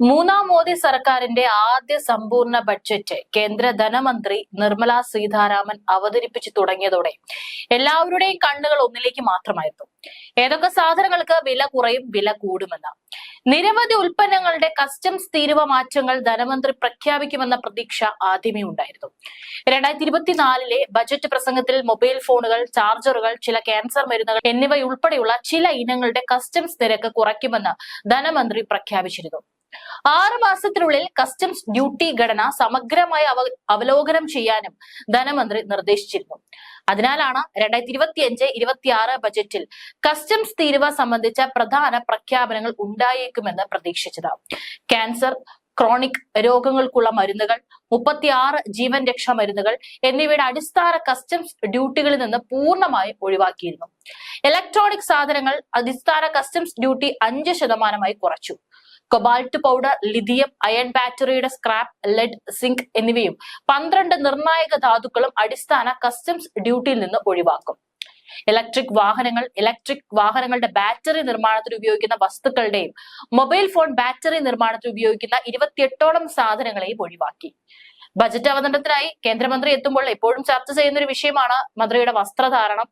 മൂന്നാം മോദി സർക്കാരിന്റെ ആദ്യ സമ്പൂർണ ബഡ്ജറ്റ് കേന്ദ്ര ധനമന്ത്രി നിർമ്മല സീതാരാമൻ അവതരിപ്പിച്ചു തുടങ്ങിയതോടെ എല്ലാവരുടെയും കണ്ണുകൾ ഒന്നിലേക്ക് മാത്രമായിരുന്നു. ഏതൊക്കെ സാധനങ്ങൾക്ക് വില കുറയും വില കൂടുമെന്ന. നിരവധി ഉൽപ്പന്നങ്ങളുടെ കസ്റ്റംസ് തീരുവ മാറ്റങ്ങൾ ധനമന്ത്രി പ്രഖ്യാപിക്കുമെന്ന പ്രതീക്ഷ ആദ്യമേ ഉണ്ടായിരുന്നു. രണ്ടായിരത്തി ഇരുപത്തിനാലിലെ ബജറ്റ് പ്രസംഗത്തിൽ മൊബൈൽ ഫോണുകൾ ചാർജറുകൾ ചില ക്യാൻസർ മരുന്നുകൾ എന്നിവയുൾപ്പെടെയുള്ള ചില ഇനങ്ങളുടെ കസ്റ്റംസ് നിരക്ക് കുറയ്ക്കുമെന്ന് ധനമന്ത്രി പ്രഖ്യാപിച്ചിരുന്നു. ആറ് മാസത്തിനുള്ളിൽ കസ്റ്റംസ് ഡ്യൂട്ടി ഘടന സമഗ്രമായി അവ അവലോകനം ചെയ്യാനും ധനമന്ത്രി നിർദ്ദേശിച്ചിരുന്നു. അതിനാലാണ് രണ്ടായിരത്തി ഇരുപത്തി അഞ്ച് ഇരുപത്തി ആറ് ബജറ്റിൽ കസ്റ്റംസ് തീരുവ സംബന്ധിച്ച പ്രധാന പ്രഖ്യാപനങ്ങൾ ഉണ്ടായേക്കുമെന്ന് പ്രതീക്ഷിച്ചത്. ക്യാൻസർ ക്രോണിക് രോഗങ്ങൾക്കുള്ള മരുന്നുകൾ മുപ്പത്തിയാറ് ജീവൻ രക്ഷാ മരുന്നുകൾ എന്നിവയുടെ അടിസ്ഥാന കസ്റ്റംസ് ഡ്യൂട്ടികളിൽ നിന്ന് പൂർണമായും ഒഴിവാക്കിയിരുന്നു. ഇലക്ട്രോണിക് സാധനങ്ങൾ അടിസ്ഥാന കസ്റ്റംസ് ഡ്യൂട്ടി അഞ്ച് ശതമാനമായി കുറച്ചു. കൊബാൾട്ട് പൗഡർ ലിഥിയം അയൺ ബാറ്ററിയുടെ സ്ക്രാപ്പ് ലെഡ് സിങ്ക് എന്നിവയും പന്ത്രണ്ട് നിർണായക ധാതുക്കളും അടിസ്ഥാന കസ്റ്റംസ് ഡ്യൂട്ടിയിൽ നിന്ന് ഒഴിവാക്കും. ഇലക്ട്രിക് വാഹനങ്ങൾ ഇലക്ട്രിക് വാഹനങ്ങളുടെ ബാറ്ററി നിർമ്മാണത്തിന് ഉപയോഗിക്കുന്ന വസ്തുക്കളുടെയും മൊബൈൽ ഫോൺ ബാറ്ററി നിർമ്മാണത്തിന് ഉപയോഗിക്കുന്ന ഇരുപത്തിയെട്ടോളം സാധനങ്ങളെയും ഒഴിവാക്കി. ബജറ്റ് അവതരണത്തിനായി കേന്ദ്രമന്ത്രി എത്തുമ്പോൾ എപ്പോഴും ചർച്ച ചെയ്യുന്ന ഒരു വിഷയമാണ് മന്ത്രിയുടെ വസ്ത്രധാരണം.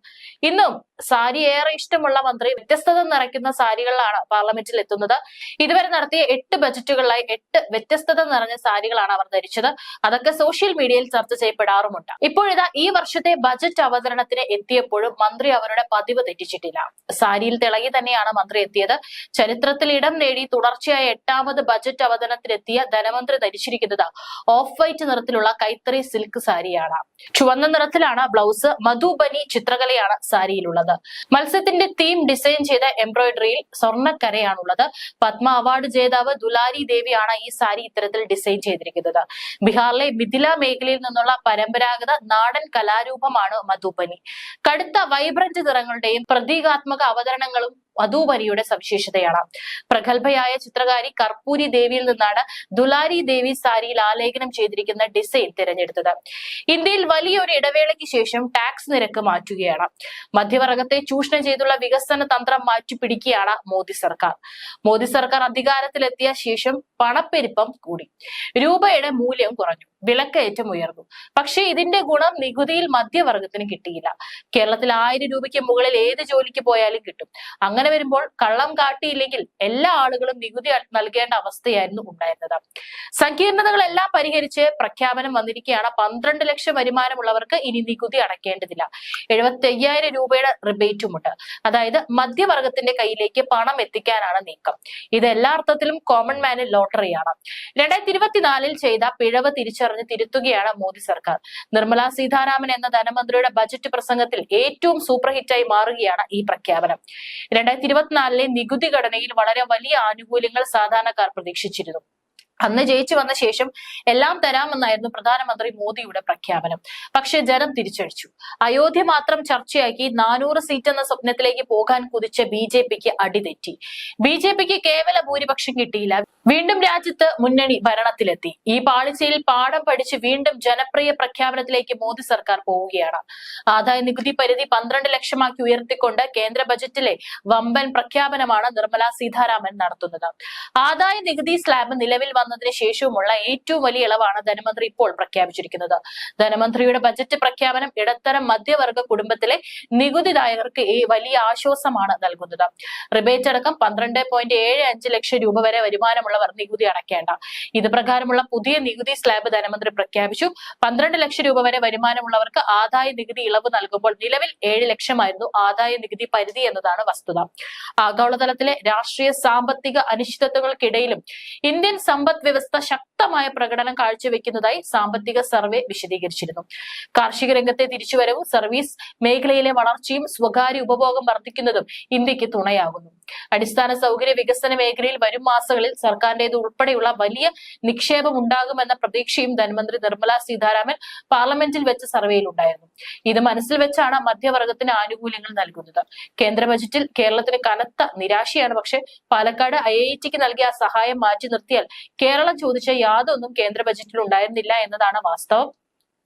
ഇന്നും സാരി ഏറെ ഇഷ്ടമുള്ള മന്ത്രി വ്യത്യസ്തത നിറയ്ക്കുന്ന സാരികളിലാണ് പാർലമെന്റിൽ എത്തുന്നത്. ഇതുവരെ നടത്തിയ എട്ട് ബജറ്റുകളിലായി എട്ട് വ്യത്യസ്തത നിറഞ്ഞ സാരികളാണ് അവർ ധരിച്ചത്. അതൊക്കെ സോഷ്യൽ മീഡിയയിൽ ചർച്ച ചെയ്യപ്പെടാറുമുണ്ട്. ഇപ്പോഴിതാ ഈ വർഷത്തെ ബജറ്റ് അവതരണത്തിന് എത്തിയപ്പോഴും മന്ത്രി അവരുടെ പതിവ് തെറ്റിച്ചിട്ടില്ല. സാരിയിൽ തിളങ്ങി തന്നെയാണ് മന്ത്രി എത്തിയത്. ചരിത്രത്തിൽ ഇടം നേടി തുടർച്ചയായ എട്ടാമത് ബജറ്റ് അവതരണത്തിനെത്തിയ ധനമന്ത്രി ധരിച്ചിരിക്കുന്നത് ഓഫ് വൈറ്റ് നിറത്തിലുള്ള കൈത്തറി സിൽക്ക് സാരിയാണ്. ചുവന്ന നിറത്തിലാണ് ബ്ലൗസ് മധുബനി ചിത്രകലയാണ് സാരിയിലുള്ളത്. മത്സ്യത്തിന്റെ തീം ഡിസൈൻ ചെയ്ത എംബ്രോയിഡറിയിൽ സ്വർണക്കരയാണുള്ളത്. പത്മ അവാർഡ് ജേതാവ് ദുലാരി ദേവിയാണ് ഈ സാരി ഇത്തരത്തിൽ ഡിസൈൻ ചെയ്തിരിക്കുന്നത്. ബീഹാറിലെ മിഥില മേഖലയിൽ നിന്നുള്ള പരമ്പരാഗത നാടൻ കലാരൂപമാണ് മധുബനി കടുത്ത വൈബ്രന്റ് നിറങ്ങളുടെയും പ്രതീകാത്മക അവതരണങ്ങളും മധുബനിയുടെ സവിശേഷതയാണ്. പ്രഗത്ഭയായ ചിത്രകാരി കർപ്പൂരി ദേവിയിൽ നിന്നാണ് ദുലാരി ദേവി സാരിയിൽ ആലേഖനം ചെയ്തിരിക്കുന്ന ഡിസൈൻ തിരഞ്ഞെടുത്തത്. ഇന്ത്യയിൽ വലിയൊരു ഇടവേളയ്ക്ക് ശേഷം ടാക്സ് നിരക്ക് മാറ്റുകയാണ്. മധ്യവർഗത്തെ ചൂഷണം ചെയ്തുള്ള വികസന തന്ത്രം മാറ്റിപ്പിടിക്കുകയാണ് മോദി സർക്കാർ. മോദി സർക്കാർ അധികാരത്തിലെത്തിയ ശേഷം പണപ്പെരുപ്പം കൂടി. രൂപയുടെ മൂല്യം കുറഞ്ഞു. വിലക്കയറ്റം ഉയർന്നു. പക്ഷേ ഇതിന്റെ ഗുണം നികുതിയിൽ മധ്യവർഗത്തിന് കിട്ടിയില്ല. കേരളത്തിൽ ആയിരം രൂപയ്ക്ക് മുകളിൽ ഏത് ജോലിക്ക് പോയാലും കിട്ടും. അങ്ങനെ വരുമ്പോൾ കള്ളം കാട്ടിയില്ലെങ്കിൽ എല്ലാ ആളുകളും നികുതി നൽകേണ്ട അവസ്ഥയായിരുന്നു ഉണ്ടായിരുന്നത്. സങ്കീർണതകളെല്ലാം പരിഹരിച്ച് പ്രഖ്യാപനം വന്നിരിക്കുകയാണ്. പന്ത്രണ്ട് ലക്ഷം വരുമാനമുള്ളവർക്ക് ഇനി നികുതി അടയ്ക്കേണ്ടതില്ല. എഴുപത്തി അയ്യായിരം രൂപയുടെ റിബേറ്റുമുണ്ട്. അതായത് മധ്യവർഗത്തിന്റെ കയ്യിലേക്ക് പണം എത്തിക്കാനാണ് നീക്കം. ഇത് എല്ലാ അർത്ഥത്തിലും കോമൺ മാന് ലോട്ടറിയാണ്. രണ്ടായിരത്തി ഇരുപത്തിനാലിൽ ചെയ്ത പിഴവ് തിരിച്ചറിഞ്ഞ് തിരുത്തുകയാണ് മോദി സർക്കാർ. നിർമ്മല സീതാരാമൻ എന്ന ധനമന്ത്രിയുടെ ബജറ്റ് പ്രസംഗത്തിൽ ഏറ്റവും സൂപ്പർ ഹിറ്റായി മാറുകയാണ് ഈ പ്രഖ്യാപനം. രണ്ടായിരത്തി ഇരുപത്തിനാലിലെ നികുതി ഘടനയിൽ വളരെ വലിയ ആനുകൂല്യങ്ങൾ സാധാരണക്കാർ പ്രതീക്ഷിച്ചിരുന്നു. അന്ന് ജയിച്ചു വന്ന ശേഷം എല്ലാം തരാമെന്നായിരുന്നു പ്രധാനമന്ത്രി മോദിയുടെ പ്രഖ്യാപനം. പക്ഷെ ജനം തിരിച്ചടിച്ചു. അയോധ്യ മാത്രം ചർച്ചയാക്കി നാനൂറ് സീറ്റ് എന്ന സ്വപ്നത്തിലേക്ക് പോകാൻ കുതിച്ച ബി ജെ പിക്ക് അടിതെറ്റി. ബി ജെ പിക്ക് കേവല ഭൂരിപക്ഷം കിട്ടിയില്ല. വീണ്ടും രാജ്യത്ത് മുന്നണി ഭരണത്തിലെത്തി. ഈ പാളിച്ചയിൽ പാഠം പഠിച്ച് വീണ്ടും ജനപ്രിയ പ്രഖ്യാപനത്തിലേക്ക് മോദി സർക്കാർ പോവുകയാണ്. ആദായ നികുതി പരിധി പന്ത്രണ്ട് ലക്ഷമാക്കി ഉയർത്തിക്കൊണ്ട് കേന്ദ്ര ബജറ്റിലെ വമ്പൻ പ്രഖ്യാപനമാണ് നിർമ്മല സീതാരാമൻ നടത്തുന്നത്. ആദായ നികുതി സ്ലാബ് നിലവിൽ വന്നതിന് ശേഷവുമുള്ള ഏറ്റവും വലിയ ഇളവാണ് ധനമന്ത്രി ഇപ്പോൾ പ്രഖ്യാപിച്ചിരിക്കുന്നത്. ധനമന്ത്രിയുടെ ബജറ്റ് പ്രഖ്യാപനം ഇടത്തരം മധ്യവർഗ കുടുംബത്തിലെ നികുതിദായകർക്ക് വലിയ ആശ്വാസമാണ് നൽകുന്നത്. റിബേറ്റ് അടക്കം പന്ത്രണ്ട് പോയിന്റ് ഏഴ് അഞ്ച് ലക്ഷം രൂപ വരെ വരുമാനമുള്ളവർ നികുതി അടയ്ക്കേണ്ട ഇത് പ്രകാരമുള്ള പുതിയ നികുതി സ്ലാബ് ധനമന്ത്രി പ്രഖ്യാപിച്ചു. പന്ത്രണ്ട് ലക്ഷം രൂപ വരെ വരുമാനമുള്ളവർക്ക് ആദായ നികുതി ഇളവ് നൽകുമ്പോൾ നിലവിൽ ഏഴ് ലക്ഷമായിരുന്നു ആദായ നികുതി പരിധി എന്നതാണ് വസ്തുത. ആഗോളതലത്തിലെ രാഷ്ട്രീയ സാമ്പത്തിക അനിശ്ചിതത്വങ്ങൾക്കിടയിലും ഇന്ത്യൻ സമ്പദ് बृहत व्यवस्था शक ശക്തമായ പ്രകടനം കാഴ്ചവെക്കുന്നതായി സാമ്പത്തിക സർവേ വിശദീകരിച്ചിരുന്നു. കാർഷിക രംഗത്തെ തിരിച്ചുവരവും സർവീസ് മേഖലയിലെ വളർച്ചയും സ്വകാര്യ ഉപഭോഗം വർദ്ധിക്കുന്നതും ഇന്ത്യയ്ക്ക് തുണയാകുന്നു. അടിസ്ഥാന സൗകര്യ വികസന മേഖലയിൽ വരും മാസങ്ങളിൽ സർക്കാരിന്റേത് ഉൾപ്പെടെയുള്ള വലിയ നിക്ഷേപം ഉണ്ടാകുമെന്ന പ്രതീക്ഷയും ധനമന്ത്രി നിർമ്മല സീതാരാമൻ പാർലമെന്റിൽ വെച്ച സർവേയിൽ ഉണ്ടായിരുന്നു ഇത് മനസ്സിൽ വെച്ചാണ് മധ്യവർഗത്തിന് ആനുകൂല്യങ്ങൾ നൽകുന്നത്. കേന്ദ്ര ബജറ്റിൽ കേരളത്തിന് കനത്ത നിരാശയാണ് പക്ഷെ പാലക്കാട് ഐ ഐ ടിക്ക് നൽകിയ സഹായം മാറ്റി നിർത്തിയാൽ കേരളം ചോദിച്ച യാതൊന്നും കേന്ദ്ര ബജറ്റിൽ ഉണ്ടായിരുന്നില്ല എന്നതാണ് വാസ്തവം.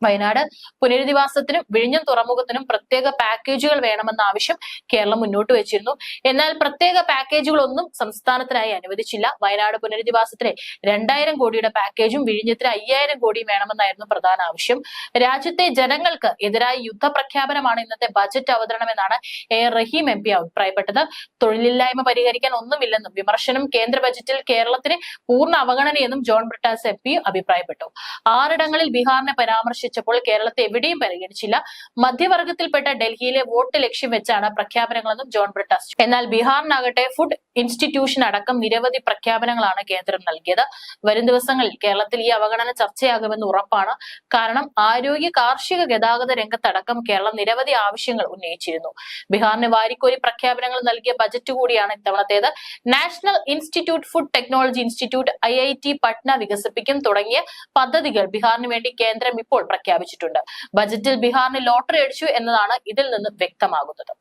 വയനാട് പുനരധിവാസത്തിനും വിഴിഞ്ഞം തുറമുഖത്തിനും പ്രത്യേക പാക്കേജുകൾ വേണമെന്ന ആവശ്യം കേരളം മുന്നോട്ട് വെച്ചിരുന്നു. എന്നാൽ പ്രത്യേക പാക്കേജുകളൊന്നും സംസ്ഥാനത്തിനായി അനുവദിച്ചില്ല. വയനാട് പുനരധിവാസത്തിന് രണ്ടായിരം കോടിയുടെ പാക്കേജും വിഴിഞ്ഞത്തിന് അയ്യായിരം കോടിയും വേണമെന്നായിരുന്നു പ്രധാന ആവശ്യം. രാജ്യത്തെ ജനങ്ങൾക്ക് എതിരായ യുദ്ധപ്രഖ്യാപനമാണ് ഇന്നത്തെ ബജറ്റ് അവതരണമെന്നാണ് എ റഹീം എം പി അഭിപ്രായപ്പെട്ടത്. തൊഴിലില്ലായ്മ പരിഹരിക്കാൻ ഒന്നുമില്ലെന്നും വിമർശനം കേന്ദ്ര ബജറ്റിൽ കേരളത്തിന് പൂർണ അവഗണനയെന്നും ജോൺ ബ്രിട്ടാസ് എം പി അഭിപ്രായപ്പെട്ടു. ആറിടങ്ങളിൽ ബീഹാറിനെ പരാമർശിച്ചപ്പോൾ കേരളത്തെ എവിടെയും പരിഗണിച്ചില്ല. മധ്യവർഗത്തിൽപ്പെട്ട ഡൽഹിയിലെ വോട്ട് ലക്ഷ്യം വെച്ചാണ് പ്രഖ്യാപനങ്ങളെന്നും ജോൺ ബ്രിട്ടാസ് എന്നാൽ ബീഹാറിനാകട്ടെ ഫുഡ് ഇൻസ്റ്റിറ്റ്യൂഷൻ അടക്കം നിരവധി പ്രഖ്യാപനങ്ങളാണ് കേന്ദ്രം നൽകിയത്. വരും ദിവസങ്ങളിൽ കേരളത്തിൽ ഈ അവഗണന ചർച്ചയാകുമെന്ന് ഉറപ്പാണ്. കാരണം ആരോഗ്യ കാർഷിക ഗതാഗത രംഗത്തടക്കം കേരളം നിരവധി ആവശ്യങ്ങൾ ഉന്നയിച്ചിരുന്നു. ബീഹാറിന് വാരിക്കോരി പ്രഖ്യാപനങ്ങൾ നൽകിയ ബജറ്റ് കൂടിയാണ് ഇത്തവണത്തേത്. National institute food technology institute I I T Patna വികസിപ്പിക്കും തുടങ്ങിയ പദ്ധതികൾ ബീഹാറിന് വേണ്ടി കേന്ദ്രം ഇപ്പോൾ പ്രഖ്യാപിച്ചിട്ടുണ്ട്. ബജറ്റിൽ ബീഹാറിന് ലോട്ടറി അടിച്ചു എന്നതാണ് ഇതിൽ നിന്ന് വ്യക്തമാകുന്നത്.